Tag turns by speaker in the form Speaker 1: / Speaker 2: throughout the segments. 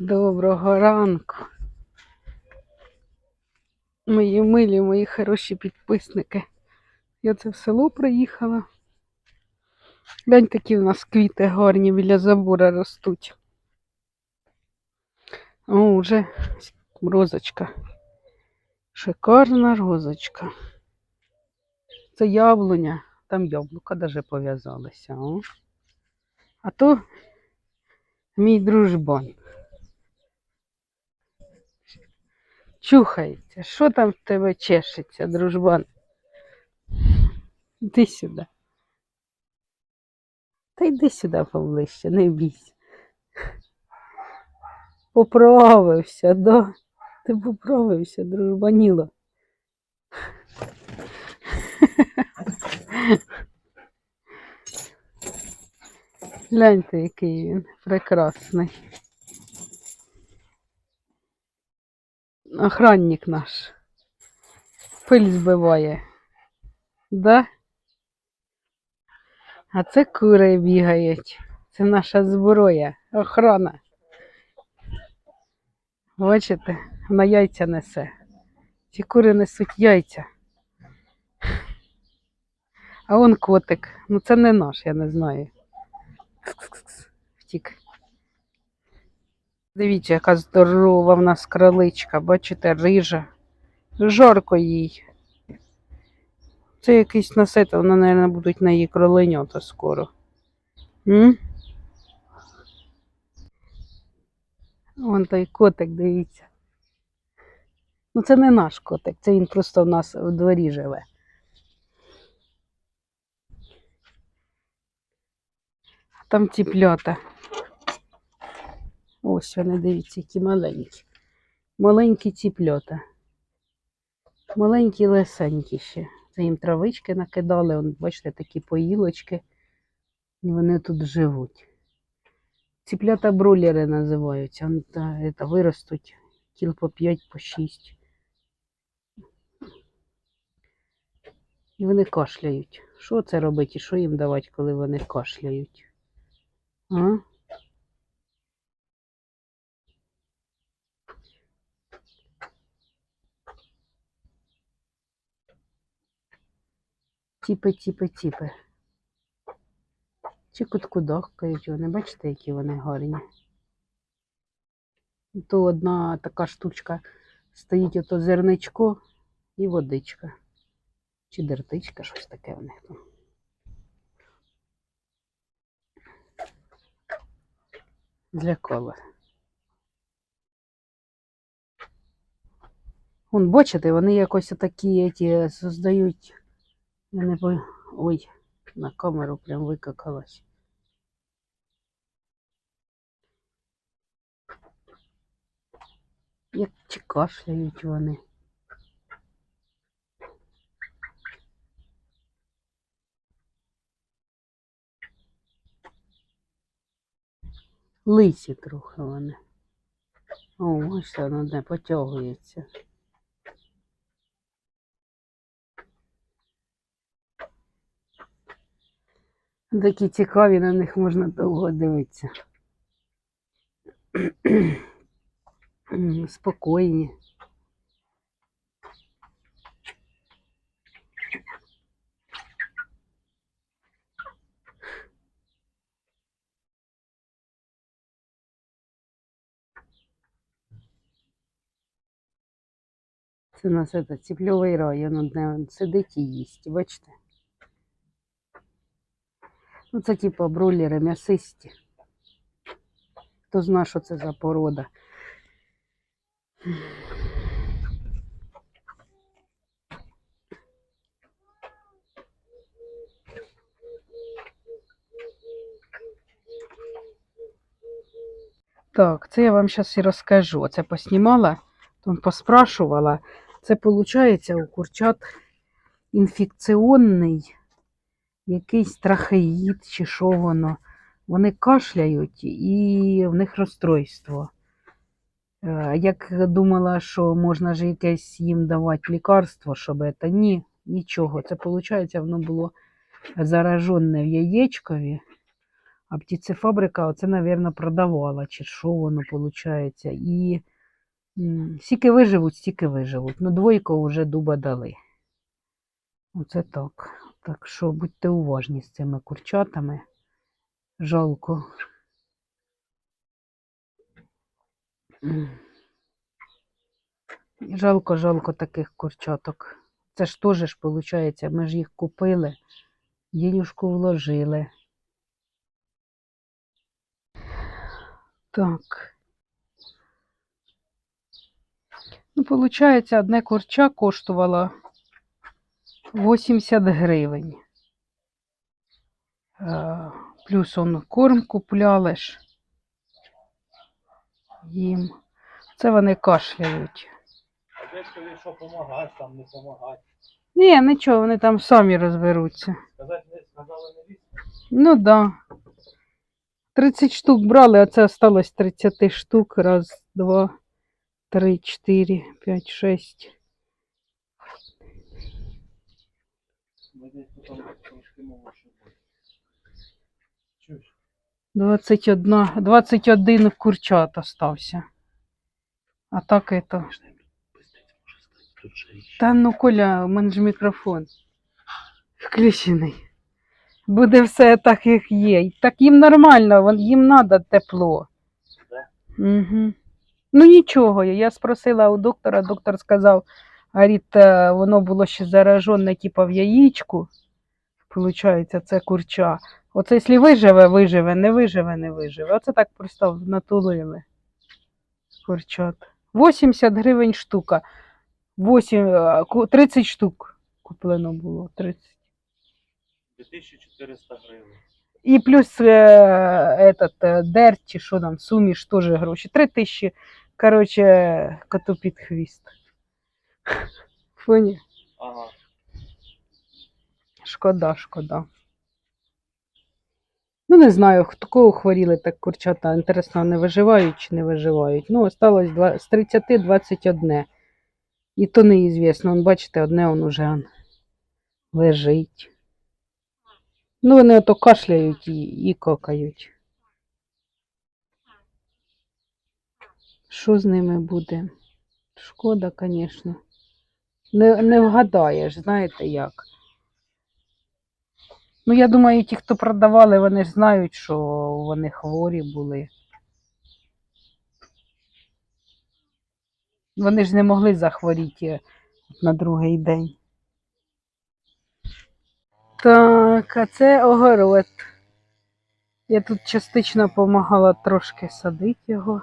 Speaker 1: Доброго ранку. Мої милі, мої хороші підписники. Я це в село приїхала. Глянь, такі в нас квіти гарні біля забора ростуть. О, вже розочка. Шикарна розочка. Це яблуня. Там яблука даже пов'язалися. А то мій дружбан. Чухається. Що там в тебе чешеться, дружбан? Іди сюди. Та йди сюди поближче, не бійся. Поправився, да? Ти поправився, дружбаніло. Гляньте, який він прекрасний. Охранник наш. Пиль збиває. Да? А це кури бігають. Це наша зброя, охрана. Бачите, вона яйця несе. Ці кури несуть яйця. А он котик. Ну це не наш, я не знаю. Втік. Дивіться, яка здорова в нас кроличка, бачите, рижа. Жарко їй. Це якийсь насет, вона, мабуть, будуть на її кроленята скоро. М? Вон той котик, дивіться. Ну, це не наш котик, це він просто в нас в дворі живе. Там ціплята. Ось вони, дивіться, які маленькі. Маленькі ціплята. Маленькі лесенькі ще. Це їм травички накидали, он, бачите, такі поїлочки. І вони тут живуть. Ціплята бролери називаються. Он, та, та, виростуть кіл по 5, по 6. І вони кашляють. Що це робить і що їм давати, коли вони кашляють? А? Тіпи, тіпи, тіпи. Чи куткудахкають вони, бачите, які вони гарні. То одна така штучка стоїть ото зерничко і водичка. Чи дертичка, щось таке в них там. Для кола. Вон, бачите, вони якось такі ті создають. Я не по... Ой, на камеру прям викакалась. Як чи кашляють вони. Лисі трохи вони. О, ось воно не потягується. Такі цікаві, на них можна довго дивитися. Спокійні. Це у нас это, ціпльовий район, одне он сидить і їсть, бачите? Ну, це типу бройлери м'ясисті. Хто знає, що це за порода. Так, це я вам зараз і розкажу. Оце поснімала, там поспрашувала. Це виходить у курчат інфекціонний якийсь трахеїд чи що воно. Вони кашляють і в них розстройство. Е, Як думала, що можна ж якесь їм давати лікарство, щоб це ні, нічого. Це виходить, воно було заражене в яєчкові, А птицефабрика, оце, мабуть, продавала, чи що воно виходить. І м, скільки виживуть, стільки виживуть. Ну, двойку вже дуба дали. Оце так. Так що будьте уважні з цими курчатами. Жалко. Жалко, жалко таких курчаток. Це ж теж ж виходить, ми ж їх купили, денюжку вложили. Так. Ну, виходить, одне курча коштувало 80 гривень. Е, Плюс он корм купляли ж їм. Це вони кашляють.
Speaker 2: А де сказали, що помагати, там не помагати.
Speaker 1: Ні, нічого, вони там самі розберуться.
Speaker 2: Сказати не сказали не лізь.
Speaker 1: Ну да. 30 штук брали, а це осталось 30 штук. Раз, два, три, чотири, п'ять, шесть.
Speaker 2: Ми десь тут там трошки молодші були. Чуєш?
Speaker 1: 21, 21 курчат остався. А так это. Та ну, Коля, у мене ж мікрофон включений. Буде все так, як є. Так їм нормально, їм треба тепло. Угу. Ну нічого, я спросила у доктора, доктор сказав, говорить, е, воно було ще заражене, типу, в яєчку. Получається, це курча. Оце якщо виживе, виживе, не виживе, не виживе. Оце так просто натулили. Курчат. 80 гривень штука. 8, е, 30 штук куплено було. 30.
Speaker 2: 2400 гривень.
Speaker 1: І плюс е, этот, е, дерть, чи що там, суміш, теж гроші. 3 тисячі, коротше, коту під хвіст. Фоні.
Speaker 2: Ага.
Speaker 1: Шкода, шкода. Ну, не знаю, хто кого хворіли так курчата. Інтересно, не виживають чи не виживають. Ну, осталось два- з 30 21. І то неізвісно. Он, бачите, одне он уже он лежить. Ну, вони ото кашляють і, і кокають. Що з ними буде? Шкода, звісно. Не, не вгадаєш, знаєте як. Ну, я думаю, ті, хто продавали, вони ж знають, що вони хворі були. Вони ж не могли захворіти на другий день. Так, а це огород. Я тут частично допомагала трошки садити його.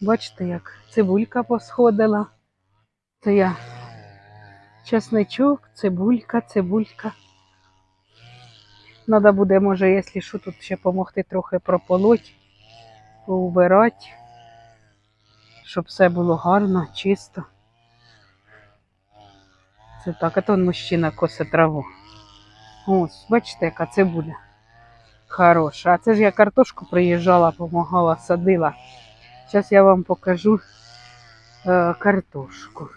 Speaker 1: Бачите, як цибулька посходила. Це я чесничок, цибулька, цибулька. Надо буде, може, якщо що, тут ще допомогти трохи прополоть, поубирати, щоб все було гарно, чисто. Це так, а мужчина косе траву. Ось, бачите, яка це буде. Хороша. А це ж я картошку приїжджала, допомагала, садила. Зараз я вам покажу е, картошку.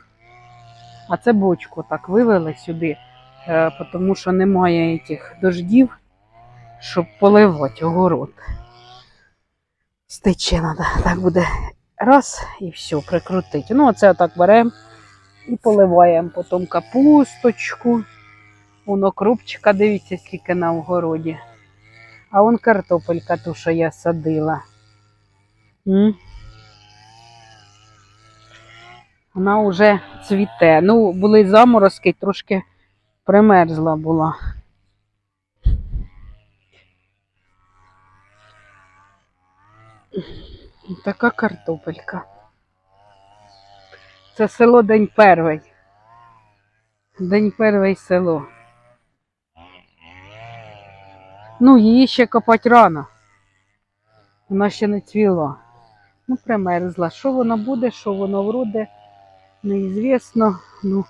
Speaker 1: А це бочку так вивели сюди, тому що немає цих дождів, щоб поливати огород. Стече треба. Так буде раз і все, прикрутити. Ну, оце отак беремо і поливаємо потім капусточку. Воно крупчика, дивіться, скільки на огороді. А вон картопелька, ту, що я садила. М? Вона вже цвіте. Ну, були заморозки, трошки примерзла була. Така картопелька. Це село День Перший. День перший село. Ну, її ще копати рано. Вона ще не цвіла. Ну, примерзла. Що воно буде, що воно вроде, неізвісно. Ну,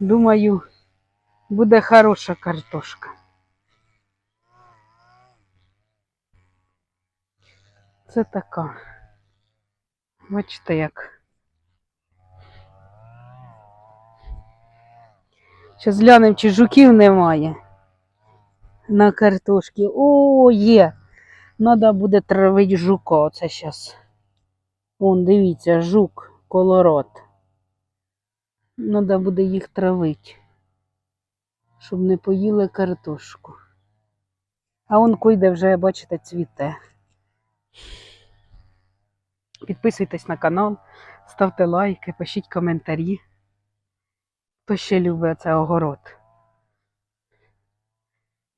Speaker 1: думаю, буде хороша картошка. Це така. Бачите як. Зараз глянемо, чи жуків немає на картошці. О, є. Надо буде травити жука. Оце зараз. Вон, дивіться, жук, колорот. Надо буде їх травити, щоб не поїли картошку. А он койде вже, бачите, цвіте. Підписуйтесь на канал, ставте лайки, пишіть коментарі. Хто ще любить цей огород.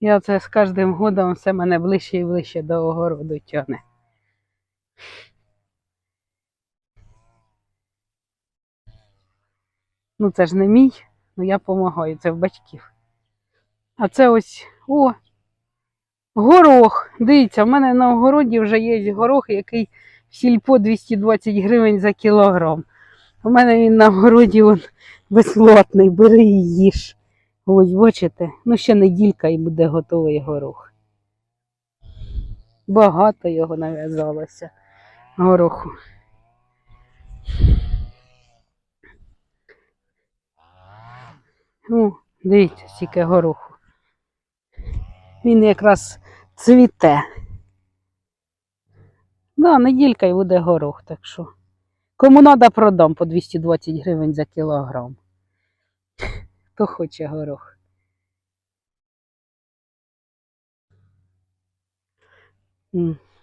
Speaker 1: Я це з кожним годом все мене ближче і ближче до огороду тягне. Ну, це ж не мій, ну я допомагаю, це в батьків. А це ось, о, горох. Дивіться, в мене на огороді вже є горох, який в сільпо 220 гривень за кілограм. У мене він на городі он, безплатний, бери і їж. Ось, бачите, ну ще неділька і буде готовий горох. Багато його нав'язалося гороху. Ну, дивіться, скільки гороху. Він якраз цвіте. Да, неділька і буде горох, так що. Кому треба, продам по 220 гривень за кілограм. Хто хоче горох.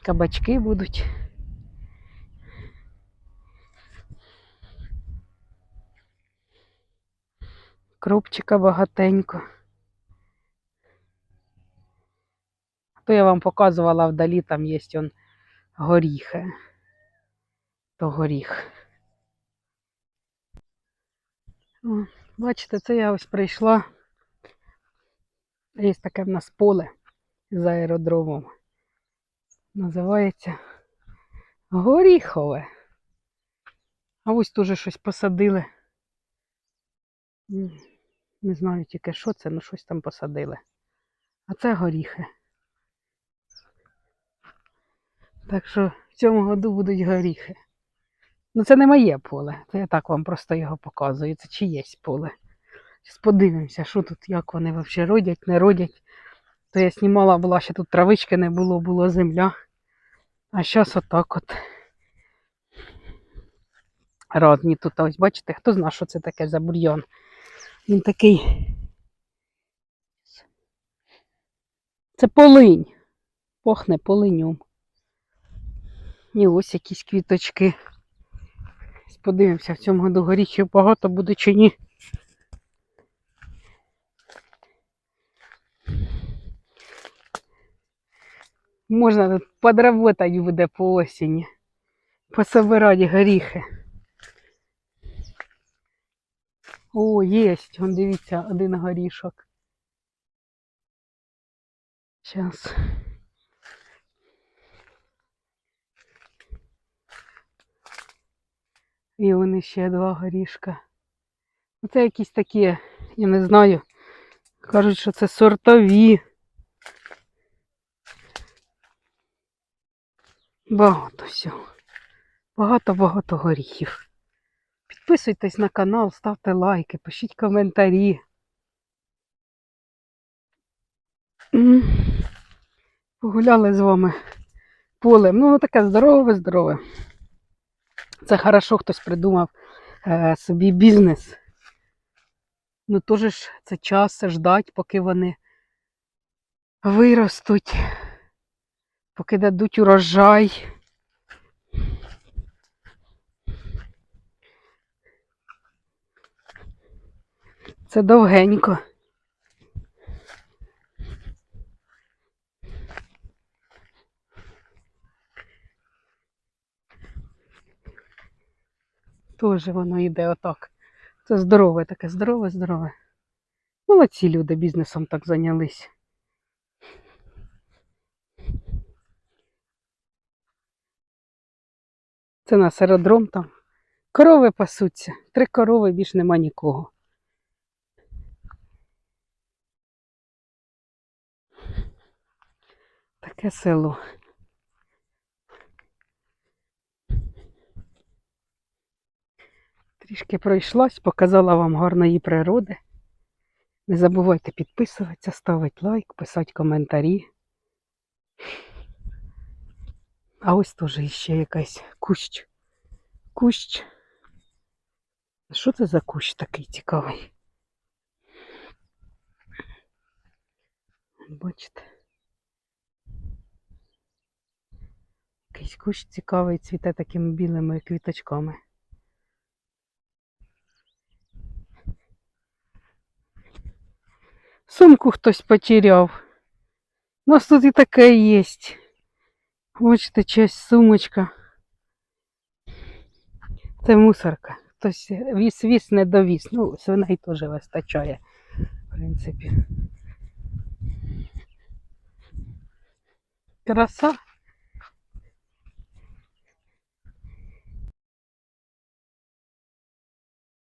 Speaker 1: Кабачки будуть. Кропчика багатенько. То я вам показувала вдалі, там є он горіхи. То горіх. О, бачите, це я ось прийшла. Є таке в нас поле з аеродромом. Називається Горіхове. А ось теж щось посадили. Не знаю тільки що це, ну щось там посадили. А це горіхи. Так що в цьому году будуть горіхи. Ну, це не моє поле. Це я так вам просто його показую. Це чиєсь поле. Зараз подивимося, що тут, як вони взагалі родять, не родять. То я знімала, була ще тут травички не було, було земля. А зараз отак от. Разні тут, ось бачите, хто знає, що це таке за бур'ян. Він такий. Це полинь. Пахне полинем. І ось якісь квіточки. Подивимося, в цьому году горіхів багато буде чи ні. Можна тут подработать буде по осені. Пособирати горіхи. О, єсть. Вон дивіться, один горішок. Зараз. І вони ще два горішка. Це якісь такі, я не знаю. Кажуть, що це сортові. Багато всього. Багато-багато горіхів. Підписуйтесь на канал, ставте лайки, пишіть коментарі. Погуляли з вами полем. Ну, таке здорове-здорове. Це хорошо хтось придумав е, собі бізнес. Ну, теж ж це час ждать, поки вони виростуть, поки дадуть урожай. Це довгенько. Теж воно йде отак. Це здорове таке, здорове, здорове. Молодці люди бізнесом так зайнялись. Це наш аеродром там. Корови пасуться. Три корови, більш нема нікого. Таке село. Трішки пройшлась, показала вам гарної природи. Не забувайте підписуватися, ставити лайк, писати коментарі. А ось теж іще якась кущ. Кущ. Що це за кущ такий цікавий? Бачите? Якийсь кущ цікавий, цвіте такими білими квіточками. Сумку хтось потеряв. У нас тут і таке є. Бачите, часть сумочка. Це мусорка. Хтось віз-віз не довіз. Ну, свиней теж вистачає, в принципі. Краса.